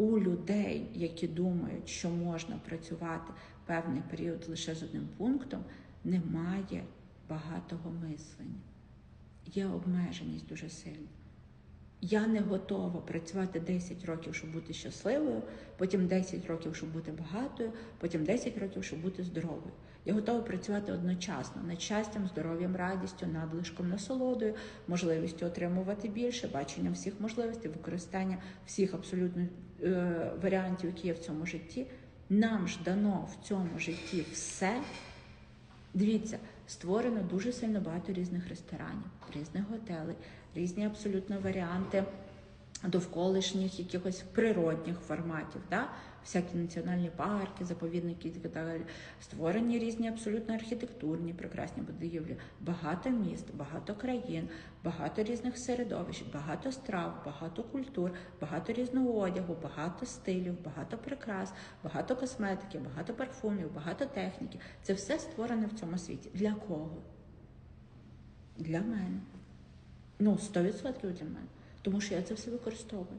у людей, які думають, що можна працювати певний період лише з одним пунктом, немає багатого мислення. Є обмеженість дуже сильна. Я не готова працювати 10 років, щоб бути щасливою, потім 10 років, щоб бути багатою, потім 10 років, щоб бути здоровою. Я готова працювати одночасно над щастям, здоров'ям, радістю, надлишком, насолодою, можливістю отримувати більше, баченням всіх можливостей, використання всіх абсолютно е, варіантів, які є в цьому житті. Нам ж дано в цьому житті все. Дивіться, створено дуже сильно багато різних ресторанів, різних готелей, різні абсолютно варіанти довколишніх якихось природних форматів, да? всякі національні парки, заповідники і так далі. Створені різні абсолютно архітектурні, прекрасні будівлі, багато міст, багато країн, багато різних середовищ, багато страв, багато культур, багато різного одягу, багато стилів, багато прикрас, багато косметики, багато парфумів, багато техніки. Це все створене в цьому світі. Для кого? Для мене. Ну, 100% для мене. Тому що я це все використовую.